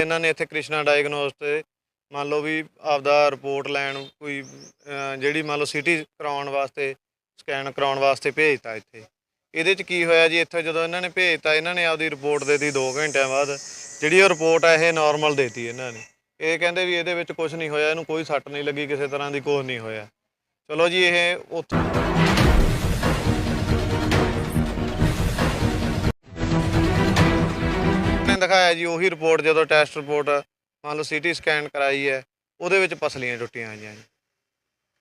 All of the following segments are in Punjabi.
ਇਹਨਾਂ ਨੇ ਇੱਥੇ ਕ੍ਰਿਸ਼ਨਾ ਡਾਇਗਨੋਸ ਤੇ ਮੰਨ ਲਓ ਵੀ ਆਪਦਾ ਰਿਪੋਰਟ ਲੈਣ ਕੋਈ ਜਿਹੜੀ ਮੰਨ ਲਓ ਸਿਟੀ ਕਰਾਉਣ ਵਾਸਤੇ ਸਕੈਨ ਕਰਾਉਣ ਵਾਸਤੇ ਭੇਜਤਾ ਇੱਥੇ। ਇਹਦੇ ਚ ਕੀ ਹੋਇਆ ਜੀ, ਇੱਥੇ ਜਦੋਂ ਇਹਨਾਂ ਨੇ ਭੇਜਤਾ, ਇਹਨਾਂ ਨੇ ਆਪਦੀ ਰਿਪੋਰਟ ਦੇਤੀ 2 ਘੰਟਿਆਂ ਬਾਅਦ। ਜਿਹੜੀ ਉਹ ਰਿਪੋਰਟ ਆ, ਇਹ ਨਾਰਮਲ ਦੇਤੀ ਇਹਨਾਂ ਨੇ। ਇਹ ਕਹਿੰਦੇ ਵੀ ਇਹਦੇ ਵਿੱਚ ਕੁਝ ਨਹੀਂ ਹੋਇਆ, ਇਹਨੂੰ ਕੋਈ ਸੱਟ ਨਹੀਂ ਲੱਗੀ, ਕਿਸੇ ਤਰ੍ਹਾਂ ਦੀ ਕੁਝ ਨਹੀਂ ਹੋਇਆ। ਚਲੋ ਜੀ, ਇਹ ਉੱਥੋਂ ਦਿਖਾਇਆ ਜੀ, ਉਹੀ ਰਿਪੋਰਟ ਜਦੋਂ ਟੈਸਟ ਰਿਪੋਰਟ ਮੰਨ ਲਓ ਸੀਟੀ ਸਕੈਨ ਕਰਾਈ ਹੈ, ਉਹਦੇ ਵਿੱਚ ਪਸਲੀਆਂ ਟੁੱਟੀਆਂ ਹੋਈਆਂ ਜੀ।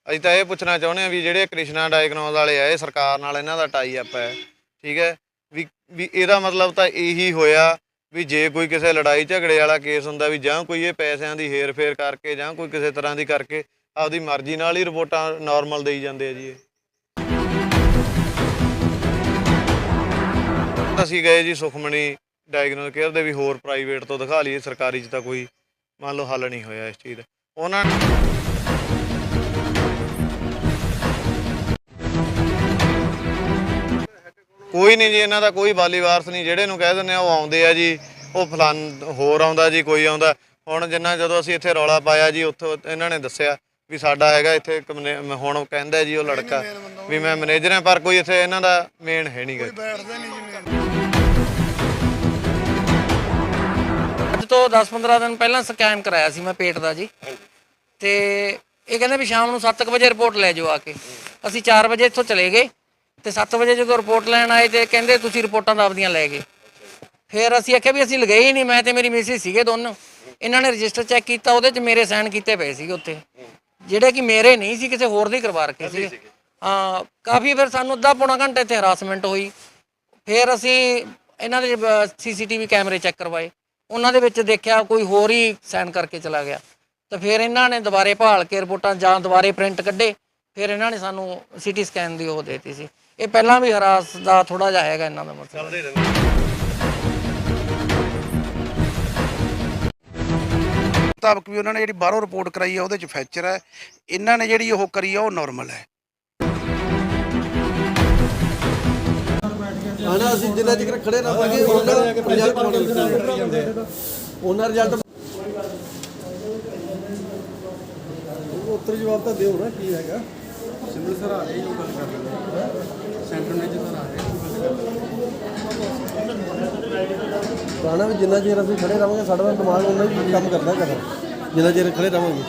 ਅਸੀਂ ਤਾਂ ਇਹ ਪੁੱਛਣਾ ਚਾਹੁੰਦੇ ਹਾਂ ਵੀ ਜਿਹੜੇ ਕ੍ਰਿਸ਼ਨਾ ਡਾਇਗਨੋਸ ਵਾਲੇ ਆ, ਇਹ ਸਰਕਾਰ ਨਾਲ ਇਹਨਾਂ ਦਾ ਟਾਈ ਅਪ ਹੈ, ਠੀਕ ਹੈ? ਵੀ ਵੀ ਇਹਦਾ ਮਤਲਬ ਤਾਂ ਇਹੀ ਹੋਇਆ ਵੀ ਜੇ ਕੋਈ ਕਿਸੇ ਲੜਾਈ ਝਗੜੇ ਵਾਲਾ ਕੇਸ ਹੁੰਦਾ ਵੀ ਜਾਂ ਕੋਈ ਇਹ ਪੈਸਿਆਂ ਦੀ ਹੇਰ-ਫੇਰ ਕਰਕੇ ਜਾਂ ਕੋਈ ਕਿਸੇ ਤਰ੍ਹਾਂ ਦੀ ਕਰਕੇ ਆਪਦੀ ਮਰਜ਼ੀ ਨਾਲ ਹੀ ਰਿਪੋਰਟਾਂ ਨਾਰਮਲ ਦੇਈ ਜਾਂਦੇ ਆ ਜੀ ਅਸੀਂ ਗਏ ਜੀ ਸੁਖਮਣੀ ਡਾਇਗਨੋਸ ਕੇਅਰ ਦੇ ਵੀ ਹੋਰ ਪ੍ਰਾਈਵੇਟ ਤੋਂ ਦਿਖਾ ਲਈਏ, ਸਰਕਾਰੀ 'ਚ ਤਾਂ ਕੋਈ ਮੰਨ ਲਓ ਹੱਲ ਨਹੀਂ ਹੋਇਆ ਇਸ ਚੀਜ਼ ਦਾ। ਉਹਨਾਂ ਕੋਈ ਨਹੀਂ ਜੀ, ਇਹਨਾਂ ਦਾ ਕੋਈ ਬਾਲੀ ਵਾਰਸ ਨਹੀਂ, ਜਿਹੜੇ ਨੂੰ ਕਹਿ ਦਿੰਦੇ ਆ ਉਹ ਆਉਂਦੇ ਆ ਜੀ, ਉਹ ਫਲਾਨ ਹੋਰ ਆਉਂਦਾ ਜੀ, ਕੋਈ ਆਉਂਦਾ। ਹੁਣ ਜਿੰਨਾ ਜਦੋਂ ਅਸੀਂ ਇੱਥੇ ਰੌਲਾ ਪਾਇਆ ਜੀ, ਉੱਥੋਂ ਇਹਨਾਂ ਨੇ ਦੱਸਿਆ ਵੀ ਸਾਡਾ ਹੈਗਾ ਇੱਥੇ ਹੁਣ ਕਹਿੰਦਾ ਜੀ ਉਹ ਲੜਕਾ ਵੀ ਮੈਂ ਮੈਨੇਜਰ ਹਾਂ, ਪਰ ਕੋਈ ਇੱਥੇ ਇਹਨਾਂ ਦਾ ਮੇਨ ਹੈ ਨਹੀਂਗਾ ਬੈਠਦੇ ਨਹੀਂ ਜਿਵੇਂ ਤੋਂ 10-15 ਦਿਨ ਪਹਿਲਾਂ ਸਕੈਨ ਕਰਾਇਆ ਸੀ ਮੈਂ ਪੇਟ ਦਾ ਜੀ। ਤੇ ਇਹ ਕਹਿੰਦੇ ਵੀ ਸ਼ਾਮ ਨੂੰ 7:00 ਵਜੇ ਰਿਪੋਰਟ ਲੈ ਜਾਓ ਆ ਕੇ। ਅਸੀਂ 4 ਵਜੇ ਇੱਥੋਂ ਚਲੇ ਗਏ ਤੇ 7 ਵਜੇ ਜਦੋਂ ਰਿਪੋਰਟ ਲੈਣ ਆਏ ਤੇ ਕਹਿੰਦੇ ਤੁਸੀਂ ਰਿਪੋਰਟਾਂ ਤਾਂ ਆਪਦੀਆਂ ਲੈ ਗਏ। ਫਿਰ ਅਸੀਂ ਆਖਿਆ ਵੀ ਅਸੀਂ ਲਗਾਏ ਹੀ ਨਹੀਂ, ਮੈਂ ਤੇ ਮੇਰੀ ਮਿਸਿਸ ਸੀਗੇ ਦੋਨੋਂ। ਇਹਨਾਂ ਨੇ ਰਜਿਸਟਰ ਚੈੱਕ ਕੀਤਾ, ਉਹਦੇ 'ਚ ਮੇਰੇ ਸਾਈਨ ਕੀਤੇ ਪਏ ਸੀਗੇ ਉੱਥੇ। ਜਿਹੜੇ ਕਿ ਮੇਰੇ ਨਹੀਂ ਸੀ, ਕਿਸੇ ਹੋਰ ਦੇ ਕਰਵਾ ਰੱਖੇ ਸੀ ਹਾਂ, ਕਾਫੀ ਫਿਰ ਸਾਨੂੰ ਅੱਧਾ ਪੌਣਾ ਘੰਟੇ ਇੱਥੇ ਹਰਾਸਮੈਂਟ ਹੋਈ। ਫਿਰ ਅਸੀਂ ਇਹਨਾਂ ਦੇ ਸੀਸੀਟੀਵੀ ਕੈਮਰੇ ਚੈੱਕ ਕਰਵਾਏ। ਉਹਨਾਂ ਦੇ ਵਿੱਚ ਦੇਖਿਆ ਕੋਈ ਹੋਰ ਹੀ ਸਾਈਨ ਕਰਕੇ ਚਲਾ ਗਿਆ। ਤਾਂ ਫਿਰ ਇਹਨਾਂ ਨੇ ਦੁਬਾਰੇ ਭਾਲ ਕੇ ਰਿਪੋਰਟਾਂ ਜਾਂ ਦੁਬਾਰੇ ਪ੍ਰਿੰਟ ਕੱਢੇ। ਫਿਰ ਇਹਨਾਂ ਨੇ ਸਾਨੂੰ ਸੀਟੀ ਸਕੈਨ ਦੀ ਉਹ ਦੇਤੀ ਸੀ। ਇਹ ਪਹਿਲਾਂ ਵੀ ਹਰਾਸ ਦਾ ਥੋੜਾ ਜਿਹਾ ਹੈਗਾ ਇਹਨਾਂ ਦਾ ਮਸਲਾ ਮੁਤਾਬਕ ਵੀ ਉਹਨਾਂ ਨੇ ਜਿਹੜੀ ਬਾਹਰੋਂ ਰਿਪੋਰਟ ਕਰਾਈ ਹੈ ਉਹਦੇ ਚ ਫ੍ਰੈਕਚਰ ਹੈ। ਇਹਨਾਂ ਨੇ ਜਿਹੜੀ ਉਹ ਕਰੀ ਹੈ ਉਹ ਨਾਰਮਲ ਹੈ। ਆਣਾ ਅਸੀਂ ਜਿੰਨਾ ਚਿਰ ਖੜੇ ਰਹਾਂਗੇ ਉਹਨਾਂ ਰਿਜ਼ਲਟ ਉਹਨਾਂ ਰਿਜ਼ਲਟ ਉੱਤਰ ਜਵਾਬ ਤਾਂ ਦਿਓ ਨਾ ਕੀ ਹੈਗਾ? ਸਿੰਧੂ ਸਰ ਆ ਰਹੇ ਜੋ ਗੱਲ ਕਰ ਰਹੇ ਸੈਂਟਰ ਮੈਨੇਜਰ ਸਰ ਆ ਰਹੇ ਗਾਣਾ ਵੀ ਜਿੰਨਾ ਚਿਰ ਅਸੀਂ ਖੜੇ ਰਹਾਂਗੇ ਸਾਡਾ ਤਾਂ ਦਿਮਾਗ ਉਹਨਾਂ ਹੀ ਕੰਮ ਕਰਦਾ ਕਰਦਾ ਜਿੰਨਾ ਚਿਰ ਖੜੇ ਰਹਾਂਗੇ।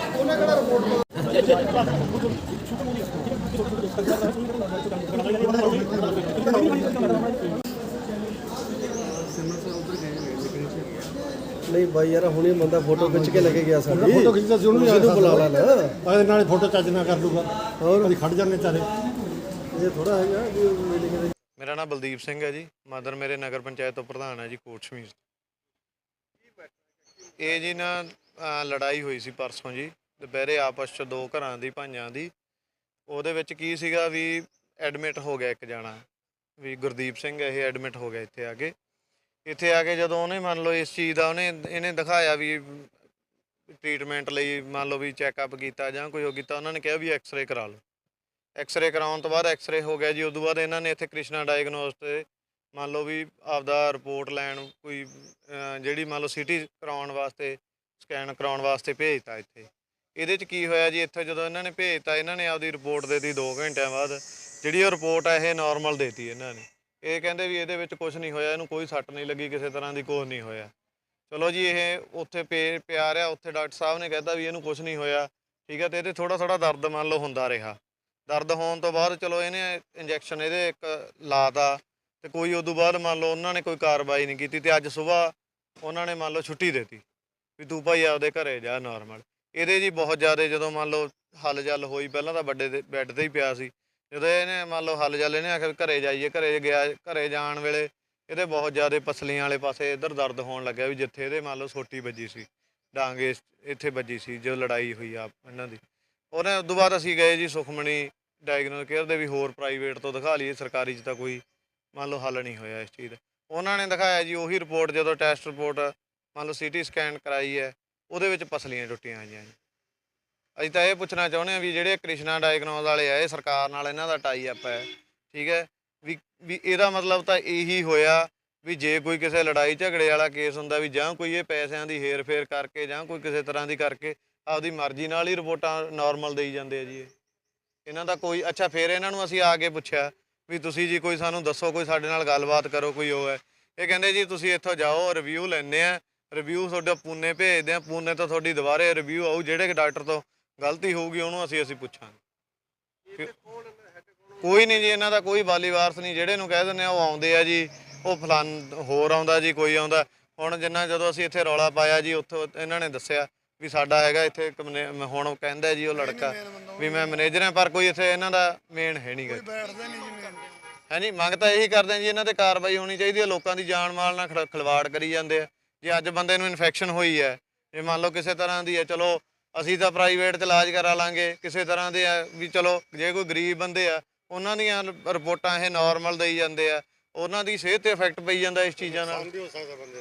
ਨਹੀਂ ਬਾਈ ਯਾਰ ਹੁਣੇ ਬੰਦਾ ਫੋਟੋ ਖਿੱਚ ਕੇ ਲੈ ਕੇ ਗਿਆ ਸਾਡੀ। ਫੋਟੋ ਖਿੱਚਦਾ ਸੀ ਉਹਨੂੰ ਵੀ ਉਹਨੂੰ ਬੁਲਾ ਲਾ ਨਾ। ਅਗਲੇ ਨਾਲੇ ਫੋਟੋ ਚੱਜ ਨਾ ਕਰ ਲੂਗਾ। ਹੋਰ? ਕਦੀ ਖੜ ਜਾਂਦੇ ਚਾਰੇ। ਇਹ ਥੋੜਾ ਹੈਗਾ ਵੀ ਮੀਟਿੰਗ ਦੇ ਮੇਰਾ ਨਾਮ ਬਲਦੀਪ ਸਿੰਘ ਹੈ ਜੀ। ਮਦਰ ਮੇਰੇ ਨਗਰ ਪੰਚਾਇਤ ਤੋਂ ਪ੍ਰਧਾਨ ਹੈ ਜੀ ਕੋਟ ਸ਼ਮੀਰ ਇਹ ਜੀ ਨਾ ਲੜਾਈ ਹੋਈ ਸੀ ਪਰਸੋਂ ਜੀ। ਦੁਪਹਿਰੇ ਆਪਸ ਚ ਦੋ ਘਰਾਂ ਦੀ ਭਾਈਆਂ ਦੀ। ਉਹਦੇ ਵਿੱਚ ਕੀ ਸੀਗਾ ਵੀ ਐਡਮਿਟ ਹੋ ਗਿਆ ਇੱਕ ਜਾਣਾ। ਵੀ ਗੁਰਦੀਪ ਸਿੰਘ ਇਹ ਐਡਮਿਟ ਹੋ ਗਿਆ ਇੱਥੇ ਆ ਕੇ। ਇੱਥੇ ਆ ਕੇ ਜਦੋਂ ਉਹਨੇ ਮੰਨ ਲਓ ਇਸ ਚੀਜ਼ ਦਾ ਉਹਨੇ, ਇਹਨੇ ਦਿਖਾਇਆ ਵੀ ਟ੍ਰੀਟਮੈਂਟ ਲਈ ਮੰਨ ਲਓ ਵੀ ਚੈੱਕਅਪ ਕੀਤਾ ਜਾਂ ਕੋਈ ਉਹ ਕੀਤਾ, ਉਹਨਾਂ ਨੇ ਕਿਹਾ ਵੀ ਐਕਸ-ਰੇ ਕਰਾ ਲਓ। ਐਕਸ-ਰੇ ਕਰਾਉਣ ਤੋਂ ਬਾਅਦ ਐਕਸ-ਰੇ ਹੋ ਗਿਆ ਜੀ ਉਸ ਤੋਂ ਬਾਅਦ ਇਹਨਾਂ ਨੇ ਇੱਥੇ ਕ੍ਰਿਸ਼ਨਾ ਡਾਇਗਨੋਸ ਤੇ ਮੰਨ ਲਓ ਵੀ ਆਪਦਾ ਰਿਪੋਰਟ ਲੈਣ ਕੋਈ ਜਿਹੜੀ ਮੰਨ ਲਓ ਸਿਟੀ ਕਰਾਉਣ ਵਾਸਤੇ ਸਕੈਨ ਕਰਾਉਣ ਵਾਸਤੇ ਭੇਜਤਾ ਇੱਥੇ। ਇਹਦੇ ਚ ਕੀ ਹੋਇਆ ਜੀ, ਇੱਥੇ ਜਦੋਂ ਇਹਨਾਂ ਨੇ ਭੇਜਤਾ, ਇਹਨਾਂ ਨੇ ਆਪਦੀ ਰਿਪੋਰਟ ਦੇਤੀ 2 ਘੰਟਿਆਂ ਬਾਅਦ, ਜਿਹੜੀ ਉਹ ਰਿਪੋਰਟ ਆ, ਇਹ ਨਾਰਮਲ ਦੇਤੀ ਇਹਨਾਂ ਨੇ। ਇਹ ਕਹਿੰਦੇ ਵੀ ਇਹਦੇ ਵਿੱਚ ਕੁਝ ਨਹੀਂ ਹੋਇਆ, ਇਹਨੂੰ ਕੋਈ ਸੱਟ ਨਹੀਂ ਲੱਗੀ, ਕਿਸੇ ਤਰ੍ਹਾਂ ਦੀ ਕੁਝ ਨਹੀਂ ਹੋਇਆ। ਚਲੋ ਜੀ, ਇਹ ਉੱਥੇ ਪੇ- ਪਿਆ ਰਿਹਾ ਉੱਥੇ ਡਾਕਟਰ ਸਾਹਿਬ ਨੇ ਕਹਿਤਾ ਵੀ ਇਹਨੂੰ ਕੁਝ ਨਹੀਂ ਹੋਇਆ, ਠੀਕ ਹੈ ਤੇ ਇਹਦੇ ਥੋੜਾ ਥੋੜਾ ਦਰਦ ਮੰਨ ਲਓ ਹੁੰਦਾ ਰਿਹਾ। ਦਰਦ ਹੋਣ ਤੋਂ ਬਾਅਦ ਚਲੋ ਇਹਨੇ ਇੰਜੈਕਸ਼ਨ ਇਹਦੇ ਇੱਕ ਲਾਤਾ, ਤੇ ਕੋਈ ਉਦੋਂ ਬਾਅਦ ਮੰਨ ਲਓ ਉਹਨਾਂ ਨੇ ਕੋਈ ਕਾਰਵਾਈ ਨਹੀਂ ਕੀਤੀ, ਤੇ ਅੱਜ ਸਵੇਰ ਉਹਨਾਂ ਨੇ ਮੰਨ ਲਓ ਛੁੱਟੀ ਦੇਤੀ, ਵੀ ਤੂੰ ਭਾਈ ਆਪਦੇ ਘਰੇ ਜਾ ਨਾਰਮਲ ਇਹਦੇ ਜੀ ਬਹੁਤ ਜ਼ਿਆਦਾ ਜਦੋਂ ਮੰਨ ਲਓ ਹੱਲ ਜਲ ਹੋਈ, ਪਹਿਲਾਂ ਤਾਂ ਵੱਡੇ ਦੇ ਬੈੱਡ ਤੇ ਹੀ ਪਿਆ ਸੀ ਜਦੋਂ ਇਹਨੇ ਮੰਨ ਲਓ ਹੱਲ ਜਲ ਇਹਨੇ ਆਖਿਆ ਵੀ ਘਰੇ ਜਾਈਏ, ਘਰੇ ਗਿਆ, ਘਰੇ ਜਾਣ ਵੇਲੇ ਇਹਦੇ ਬਹੁਤ ਜ਼ਿਆਦਾ ਪਸਲੀਆਂ ਵਾਲੇ ਪਾਸੇ ਇੱਧਰ ਦਰਦ ਹੋਣ ਲੱਗਿਆ ਵੀ ਜਿੱਥੇ ਇਹਦੇ ਮੰਨ ਲਓ ਸੋਟੀ ਵੱਜੀ ਸੀ, ਡਾਂਗੇ ਇੱਥੇ ਵੱਜੀ ਸੀ, ਜੋ ਲੜਾਈ ਹੋਈ ਆ ਇਹਨਾਂ ਦੀ। ਉਹਨੇ ਉਦੋਂ ਬਾਅਦ ਅਸੀਂ ਗਏ ਜੀ ਸੁਖਮਣੀ ਡਾਇਗਨੋਸ ਕੇਅਰ ਦੇ ਵੀ ਹੋਰ ਪ੍ਰਾਈਵੇਟ ਤੋਂ ਦਿਖਾ ਲਈਏ, ਸਰਕਾਰੀ 'ਚ ਤਾਂ ਕੋਈ ਮੰਨ ਲਓ ਹੱਲ ਨਹੀਂ ਹੋਇਆ ਇਸ ਚੀਜ਼ ਦਾ। ਉਹਨਾਂ ਨੇ ਦਿਖਾਇਆ ਜੀ ਉਹੀ ਰਿਪੋਰਟ ਜਦੋਂ ਟੈਸਟ ਰਿਪੋਰਟ ਮੰਨ ਲਓ ਸੀਟੀ ਸਕੈਨ ਕਰਾਈ ਹੈ, ਉਹਦੇ ਵਿੱਚ ਪਸਲੀਆਂ ਟੁੱਟੀਆਂ ਹੋਈਆਂ ਜੀ। ਅਸੀਂ ਤਾਂ ਇਹ ਪੁੱਛਣਾ ਚਾਹੁੰਦੇ ਹਾਂ ਵੀ ਜਿਹੜੇ ਕ੍ਰਿਸ਼ਨਾ ਡਾਇਗਨੋਸ ਵਾਲੇ ਆ, ਇਹ ਸਰਕਾਰ ਨਾਲ ਇਹਨਾਂ ਦਾ ਟਾਈ ਅਪ ਹੈ, ਠੀਕ ਹੈ? ਵੀ ਵੀ ਇਹਦਾ ਮਤਲਬ ਤਾਂ ਇਹੀ ਹੋਇਆ ਵੀ ਜੇ ਕੋਈ ਕਿਸੇ ਲੜਾਈ ਝਗੜੇ ਵਾਲਾ ਕੇਸ ਹੁੰਦਾ ਵੀ ਜਾਂ ਕੋਈ ਇਹ ਪੈਸਿਆਂ ਦੀ ਹੇਰ-ਫੇਰ ਕਰਕੇ ਜਾਂ ਕੋਈ ਕਿਸੇ ਤਰ੍ਹਾਂ ਦੀ ਕਰਕੇ ਆਪਦੀ ਮਰਜ਼ੀ ਨਾਲ ਹੀ ਰਿਪੋਰਟਾਂ ਨਾਰਮਲ ਦੇਈ ਜਾਂਦੇ ਆ ਜੀ ਇਹ। ਇਹਨਾਂ ਦਾ ਕੋਈ, ਅੱਛਾ, ਫੇਰ ਇਹਨਾਂ ਨੂੰ ਅਸੀਂ ਆ ਕੇ ਪੁੱਛਿਆ ਵੀ ਤੁਸੀਂ ਜੀ ਕੋਈ ਸਾਨੂੰ ਦੱਸੋ, ਕੋਈ ਸਾਡੇ ਨਾਲ ਗੱਲਬਾਤ ਕਰੋ, ਕੋਈ ਉਹ ਹੈ। ਇਹ ਕਹਿੰਦੇ ਜੀ ਤੁਸੀਂ ਇੱਥੋਂ ਜਾਓ ਰਿਵਿਊ ਲੈਣੇ ਆ ਰਿਵਿਊ ਤੁਹਾਡਾ ਪੂਨੇ ਭੇਜਦੇ ਆ ਪੂਨੇ ਤੋਂ ਤੁਹਾਡੀ ਦੁਬਾਰੇ ਰਿਵਿਊ ਆਊ, ਜਿਹੜੇ ਡਾਕਟਰ ਤੋਂ ਗਲਤੀ ਹੋਊਗੀ ਉਹਨੂੰ ਅਸੀਂ ਅਸੀਂ ਪੁੱਛਾਂਗੇ। ਕੋਈ ਨਹੀਂ ਜੀ ਇਹਨਾਂ ਦਾ ਕੋਈ ਵਾਲੀ ਵਾਰਸ ਨਹੀਂ। ਜਿਹੜੇ ਨੂੰ ਕਹਿ ਦਿੰਦੇ ਆ ਉਹ ਆਉਂਦੇ ਆ ਜੀ। ਉਹ ਫਲਾਨ ਹੋਰ ਆਉਂਦਾ ਜੀ ਕੋਈ ਆਉਂਦਾ। ਹੁਣ ਜਿੰਨਾ ਜਦੋਂ ਅਸੀਂ ਇੱਥੇ ਰੌਲਾ ਪਾਇਆ ਜੀ ਉੱਥੋਂ ਇਹਨਾਂ ਨੇ ਦੱਸਿਆ ਵੀ ਸਾਡਾ ਹੈਗਾ ਇੱਥੇ ਹੁਣ ਕਹਿੰਦਾ ਜੀ ਉਹ ਲੜਕਾ ਵੀ ਮੈਂ ਮੈਨੇਜਰ ਹਾਂ ਪਰ ਕੋਈ ਇੱਥੇ ਇਹਨਾਂ ਦਾ ਮੇਨ ਹੈ ਨਹੀਂਗਾ ਹਾਂਜੀ ਮੰਗ ਤਾਂ ਇਹੀ ਕਰਦੇ ਹਾਂ ਜੀ ਇਹਨਾਂ ਤੇ ਕਾਰਵਾਈ ਹੋਣੀ ਚਾਹੀਦੀ ਹੈ। ਲੋਕਾਂ ਦੀ ਜਾਨ ਮਾਲ ਨਾਲ ਖਿਲ- ਖਿਲਵਾੜ ਕਰੀ ਜਾਂਦੇ ਆ। ਜੇ ਅੱਜ ਬੰਦੇ ਨੂੰ ਇਨਫੈਕਸ਼ਨ ਹੋਈ ਹੈ ਜੇ ਮੰਨ ਲਓ ਕਿਸੇ ਤਰ੍ਹਾਂ ਦੀ ਹੈ ਚਲੋ ਅਸੀਂ ਤਾਂ ਪ੍ਰਾਈਵੇਟ 'ਚ ਇਲਾਜ ਕਰਾ ਲਾਂਗੇ ਕਿਸੇ ਤਰ੍ਹਾਂ ਦੇ ਆ ਵੀ ਚਲੋ ਜੇ ਕੋਈ ਗਰੀਬ ਬੰਦੇ ਆ ਉਹਨਾਂ ਦੀਆਂ ਰਿਪੋਰਟਾਂ ਇਹ ਨਾਰਮਲ ਦੇਈ ਜਾਂਦੇ ਆ ਉਹਨਾਂ ਦੀ ਸਿਹਤ ਤੇ ਇਫੈਕਟ ਪਈ ਜਾਂਦਾ ਇਸ ਚੀਜ਼ਾਂ ਨਾਲ।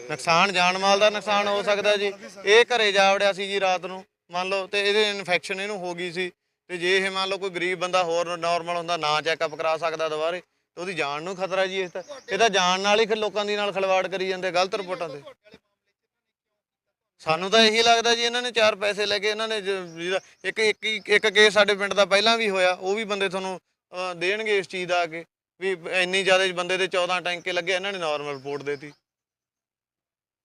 ਨੁਕਸਾਨ ਜਾਨ ਮਾਲ ਦਾ ਨੁਕਸਾਨ ਹੋ ਸਕਦਾ ਜੀ। ਇਹ ਘਰੇ ਜਾ ਵੜਿਆ ਸੀ ਜੀ ਰਾਤ ਨੂੰ ਮੰਨ ਲਓ ਤੇ ਇਹਦੇ ਇਨਫੈਕਸ਼ਨ ਇਹਨੂੰ ਹੋ ਗਈ ਸੀ। ਤੇ ਜੇ ਇਹ ਮੰਨ ਲਓ ਕੋਈ ਗਰੀਬ ਬੰਦਾ ਹੋਰ ਨਾਰਮਲ ਹੁੰਦਾ ਨਾ ਚੈੱਕਅਪ ਕਰਾ ਸਕਦਾ ਦੁਬਾਰੇ ਤੇ ਉਹਦੀ ਜਾਨ ਨੂੰ ਖਤਰਾ ਜੀ ਇਸ ਤਾਂ। ਇਹ ਤਾਂ ਜਾਨ ਨਾਲ ਹੀ ਫਿਰ ਲੋਕਾਂ ਦੀ ਨਾਲ ਖਿਲਵਾੜ ਕਰੀ ਜਾਂਦੇ ਗਲਤ ਰਿਪੋਰਟਾਂ ਤੇ। ਸਾਨੂੰ ਤਾਂ ਇਹੀ ਲੱਗਦਾ ਜੀ ਇਹਨਾਂ ਨੇ ਚਾਰ ਪੈਸੇ ਲੈ ਕੇ ਇਹਨਾਂ ਨੇ ਜ- ਇੱਕ ਇੱਕ ਇੱਕ ਕੇਸ ਸਾਡੇ ਪਿੰਡ ਦਾ ਪਹਿਲਾਂ ਵੀ ਹੋਇਆ ਉਹ ਵੀ ਬੰਦੇ ਤੁਹਾਨੂੰ ਅਹ, ਦੇਣਗੇ ਇਸ ਚੀਜ਼ ਦਾ ਆ ਕੇ ਵੀ ਇੰਨੀ ਜ਼ਿਆਦਾ ਬੰਦੇ ਦੇ 14 ਟੈਂਕੇ ਲੱਗੇ ਇਹਨਾਂ ਨੇ ਨਾਰਮਲ ਰਿਪੋਰਟ ਦੇਤੀ।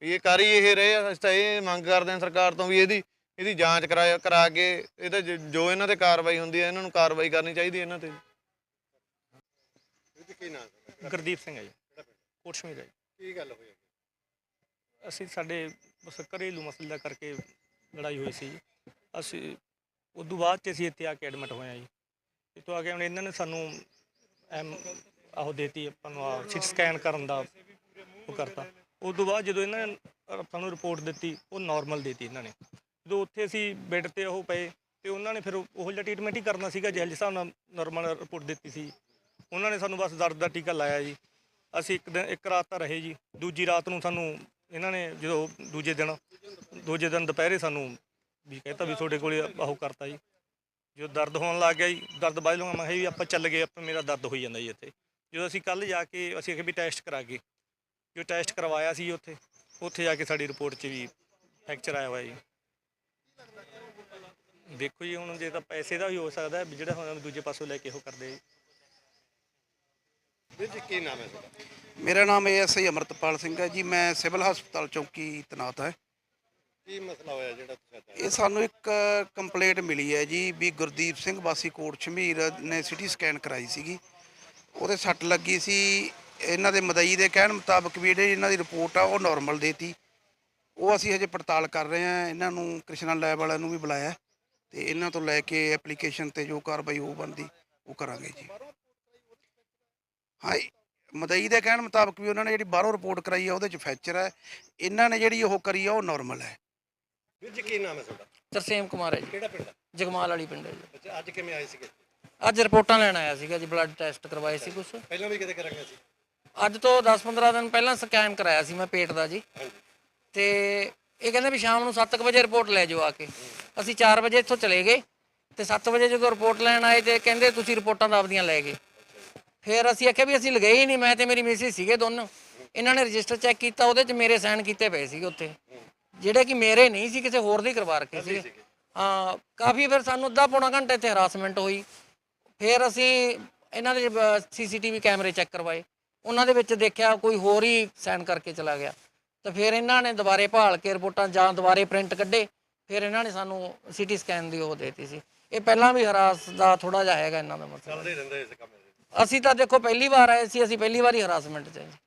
ਵੀ ਇਹ ਕਰ ਹੀ ਇਹ ਰਹੇ ਆ ਅਸੀਂ ਤਾਂ ਇਹ ਮੰਗ ਕਰਦੇ ਹਾਂ ਸਰਕਾਰ ਤੋਂ ਵੀ ਇਹਦੀ ਇਹਦੀ ਜਾਂਚ ਕਰਾ ਕਰਾ ਕੇ ਇਹਦਾ ਜ- ਜੋ ਇਹਨਾਂ ਤੇ ਕਾਰਵਾਈ ਹੁੰਦੀ ਹੈ ਇਹਨਾਂ ਨੂੰ ਕਾਰਵਾਈ ਕਰਨੀ ਚਾਹੀਦੀ ਹੈ ਇਹਨਾਂ ਤੇ। ਗੁਰਦੀਪ ਸਿੰਘ ਹੈ ਜੀ। ਕੋਟਸ਼ਮੀਰ ਹੈ ਜੀ ਕੀ ਗੱਲ ਹੋਈ ਅਸੀਂ ਸਾਡੇ ਬਸ ਘਰੇਲੂ ਮਸਲੇ ਦਾ ਕਰਕੇ ਲੜਾਈ ਹੋਈ ਸੀ ਜੀ। ਅਸੀਂ ਤੋਂ ਬਾਅਦ ਚ ਅਸੀਂ ਇੱਥੇ ਆ ਕੇ ਐਡਮਿਟ ਹੋਏ ਹਾਂ ਜੀ। ਇੱਥੋਂ ਆ ਕੇ ਹੁਣ ਇਹਨਾਂ ਨੇ ਸਾਨੂੰ ਐਮ ਆਹੋ ਦੇਤੀ, ਆਪਾਂ ਨੂੰ ਆ ਸਿਟ ਸਕੈਨ ਕਰਨ ਦਾ ਉਹ ਕਰਤਾ। ਉਦੋਂ ਬਾਅਦ ਜਦੋਂ ਇਹਨਾਂ ਨੇ ਆਪਾਂ ਨੂੰ ਰਿਪੋਰਟ ਦਿੱਤੀ, ਉਹ ਨਾਰਮਲ ਦੇਤੀ ਇਹਨਾਂ ਨੇ। ਜਦੋਂ ਉੱਥੇ ਅਸੀਂ ਬੈੱਡ ਤੇ ਉਹ ਪਏ ਤੇ ਉਹਨਾਂ ਨੇ ਫਿਰ ਉਹ ਉਹ ਜਿਹਾ ਟ੍ਰੀਟਮੈਂਟ ਹੀ ਕਰਨਾ ਸੀਗਾ ਜਿਸ ਹਿਸਾਬ ਨਾਲ ਨਾਰਮਲ ਰਿਪੋਰਟ ਦਿੱਤੀ ਸੀ। ਉਹਨਾਂ ਨੇ ਸਾਨੂੰ ਬਸ ਦਰਦ ਦਾ ਟੀਕਾ ਲਾਇਆ ਜੀ। ਅਸੀਂ ਇੱਕ ਦਿਨ, ਇੱਕ ਰਾਤ ਤਾਂ ਰਹੇ ਜੀ। ਦੂਜੀ ਰਾਤ ਨੂੰ ਸਾਨੂੰ ਇਹਨਾਂ ਨੇ ਜਦੋਂ ਦੂਜੇ ਦਿਨ ਦੂਜੇ ਦਿਨ ਦੁਪਹਿਰੇ ਸਾਨੂੰ ਵੀ ਕਹਿਤਾ ਵੀ ਤੁਹਾਡੇ ਕੋਲੇ ਆਹੋ ਕਰਤਾ ਜੀ। ਜਦੋਂ ਦਰਦ ਹੋਣ ਲੱਗ ਗਿਆ ਜੀ, ਦਰਦ ਬਾਅਦ ਲੂੰਗਾ ਮੈਂ ਕਿਹਾ ਵੀ ਆਪਾਂ ਚੱਲ ਗਏ, ਆਪਾਂ ਮੇਰਾ ਦਰਦ ਹੋਈ ਜਾਂਦਾ ਜੀ ਇੱਥੇ। ਜਦੋਂ ਅਸੀਂ ਕੱਲ ਜਾ ਕੇ, ਅਸੀਂ ਆਖਿਆ ਵੀ ਟੈਸਟ ਕਰਾ ਕੇ, ਜੋ ਟੈਸਟ ਕਰਵਾਇਆ ਸੀ ਉੱਥੇ ਉੱਥੇ ਜਾ ਕੇ ਸਾਡੀ ਰਿਪੋਰਟ 'ਚ ਵੀ ਫ੍ਰੈਕਚਰ ਆਇਆ ਹੋਇਆ ਜੀ। ਦੇਖੋ ਜੀ, ਹੁਣ ਜੇ ਤਾਂ ਪੈਸੇ ਦਾ ਵੀ ਹੋ ਸਕਦਾ ਵੀ ਜਿਹੜਾ ਹੁਣ ਦੂਜੇ ਪਾਸੋਂ ਲੈ ਕੇ ਉਹ ਕਰਦੇ ਜੀ, ਕੀ ਨਾਮ ਹੈ ਤੁਹਾਡਾ? ਮੇਰਾ ਨਾਮ ਐਸਆਈ ਅਮਰਤਪਾਲ ਸਿੰਘ ਹੈ ਜੀ ਮੈਂ ਸਿਵਲ ਹਸਪਤਾਲ ਚੌਕੀ ਤੈਨਾਤ ਹੈ। ਕੀ ਮਸਲਾ ਹੋਇਆ ਜਿਹੜਾ ਤੁਸੀਂ ਇਹ ਸਾਨੂੰ ਇੱਕ ਕੰਪਲੇਂਟ ਮਿਲੀ ਹੈ ਜੀ ਵੀ ਗੁਰਦੀਪ ਸਿੰਘ ਵਾਸੀ ਕੋਟ ਸ਼ਮੀਰ ਨੇ ਸਿਟੀ ਸਕੈਨ ਕਰਾਈ ਸੀਗੀ। ਉਹਦੇ ਸੱਟ ਲੱਗੀ ਸੀ। ਇਹਨਾਂ ਦੇ ਮਦਈ ਦੇ ਕਹਿਣ ਮੁਤਾਬਕ ਵੀ ਜਿਹੜੀ ਇਹਨਾਂ ਦੀ ਰਿਪੋਰਟ ਆ ਉਹ ਨਾਰਮਲ ਦੇਤੀ। ਉਹ ਅਸੀਂ ਹਜੇ ਪੜਤਾਲ ਕਰ ਰਹੇ ਹਾਂ। ਇਹਨਾਂ ਨੂੰ ਕ੍ਰਿਸ਼ਨਾ ਲੈਬ ਵਾਲਿਆਂ ਨੂੰ ਵੀ ਬੁਲਾਇਆ ਤੇ ਇਹਨਾਂ ਤੋਂ ਲੈ ਕੇ ਐਪਲੀਕੇਸ਼ਨ ਤੇ ਜੋ ਕਾਰਵਾਈ ਉਹ ਬੰਦੀ ਉਹ ਕਰਾਂਗੇ ਜੀ। ਹਾਂ ਮਦਈ ਦੇ ਕਹਿਣ ਮੁਤਾਬਕ ਵੀ ਉਹਨਾਂ ਨੇ ਜਿਹੜੀ ਬਾਹਰੋਂ ਰਿਪੋਰਟ ਕਰਾਈ ਆ ਉਹਦੇ ਚ ਫ੍ਰੈਕਚਰ ਹੈ ਇਹਨਾਂ ਨੇ ਜਿਹੜੀ ਉਹ ਕਰੀ ਆ ਉਹ ਨਾਰਮਲ ਹੈ ਵੀਰ ਜੀ ਕੀ ਨਾਮ ਹੈ ਤੁਹਾਡਾ? ਤਰਸੇਮ ਕੁਮਾਰ ਹੈ ਜੀ। ਕਿਹੜਾ ਪਿੰਡ ਹੈ ਜਗਮਾਲ ਵਾਲੀ ਪਿੰਡ ਹੈ ਜੀ। ਅੱਛਾ ਅੱਜ ਕਿਵੇਂ ਆਏ ਸੀਗੇ? ਅੱਜ ਰਿਪੋਰਟਾਂ ਲੈਣ ਆਇਆ ਸੀਗਾ ਜੀ ਬਲੱਡ ਟੈਸਟ ਕਰਵਾਏ ਸੀ ਕੁਛ। ਪਹਿਲਾਂ ਵੀ ਕਿਤੇ ਕਰਾਂਗੇ ਸੀ ਅੱਜ ਤੋਂ 10-15 ਦਿਨ ਪਹਿਲਾਂ ਸਕੈਨ ਕਰਾਇਆ ਸੀ ਮੈਂ ਪੇਟ ਦਾ ਜੀ। ਤੇ ਇਹ ਕਹਿੰਦੇ ਵੀ ਸ਼ਾਮ ਨੂੰ 7:00 ਵਜੇ ਰਿਪੋਰਟ ਲੈ ਜਾਓ ਆ ਕੇ। ਅਸੀਂ 4 ਵਜੇ ਇੱਥੋਂ ਚਲੇ ਗਏ ਤੇ 7 ਵਜੇ ਜਦੋਂ ਰਿਪੋਰਟ ਲੈਣ ਆਏ ਤੇ ਕਹਿੰਦੇ ਤੁਸੀਂ ਰਿਪੋਰਟਾਂ ਤਾਂ ਆਪਦੀਆਂ ਲੈ ਗਏ। ਫਿਰ ਅਸੀਂ ਆਖਿਆ ਵੀ ਅਸੀਂ ਲਗਾਏ ਹੀ ਨਹੀਂ ਮੈਂ ਤੇ ਮੇਰੀ ਮਿਸਿਸ ਸੀਗੇ ਦੋਨੋਂ। ਇਹਨਾਂ ਨੇ ਰਜਿਸਟਰ ਚੈੱਕ ਕੀਤਾ ਉਹਦੇ 'ਚ ਮੇਰੇ ਸਾਈਨ ਕੀਤੇ ਪਏ ਸੀਗੇ ਉੱਥੇ। ਜਿਹੜੇ ਕਿ ਮੇਰੇ ਨਹੀਂ ਸੀ ਕਿਸੇ ਹੋਰ ਦੇ ਕਰਵਾ ਰੱਖੇ ਸੀ ਹਾਂ ਕਾਫੀ ਫਿਰ ਸਾਨੂੰ ਅੱਧਾ ਪੌਣਾ ਘੰਟਾ ਇੱਥੇ ਹਰਾਸਮੈਂਟ ਹੋਈ। ਫਿਰ ਅਸੀਂ ਇਹਨਾਂ ਦੇ ਸੀਸੀਟੀਵੀ ਕੈਮਰੇ ਚੈੱਕ ਕਰਵਾਏ। ਉਹਨਾਂ ਦੇ ਵਿੱਚ ਦੇਖਿਆ ਕੋਈ ਹੋਰ ਹੀ ਸਾਈਨ ਕਰਕੇ ਚਲਾ ਗਿਆ। ਤਾਂ ਫਿਰ ਇਹਨਾਂ ਨੇ ਦੁਬਾਰੇ ਭਾਲ ਕੇ ਰਿਪੋਰਟਾਂ ਜਾਂ ਦੁਬਾਰੇ ਪ੍ਰਿੰਟ ਕੱਢੇ। ਫਿਰ ਇਹਨਾਂ ਨੇ ਸਾਨੂੰ ਸੀਟੀ ਸਕੈਨ ਦੀ ਉਹ ਦੇਤੀ ਸੀ। ਇਹ ਪਹਿਲਾਂ ਵੀ ਹਰਾਸ ਦਾ ਥੋੜਾ ਜਿਹਾ ਹੈਗਾ ਇਹਨਾਂ ਦਾ ਮਸਲਾ ਚੱਲਦੇ ਰਹਿੰਦੇ ਇਸ ਕੰਮ ਅਸੀਂ ਤਾਂ ਦੇਖੋ ਪਹਿਲੀ ਵਾਰ ਆਏ ਸੀ ਅਸੀਂ ਪਹਿਲੀ ਵਾਰੀ ਹਰਾਸਮੈਂਟ 'ਚ ਹਾਂ ਜੀ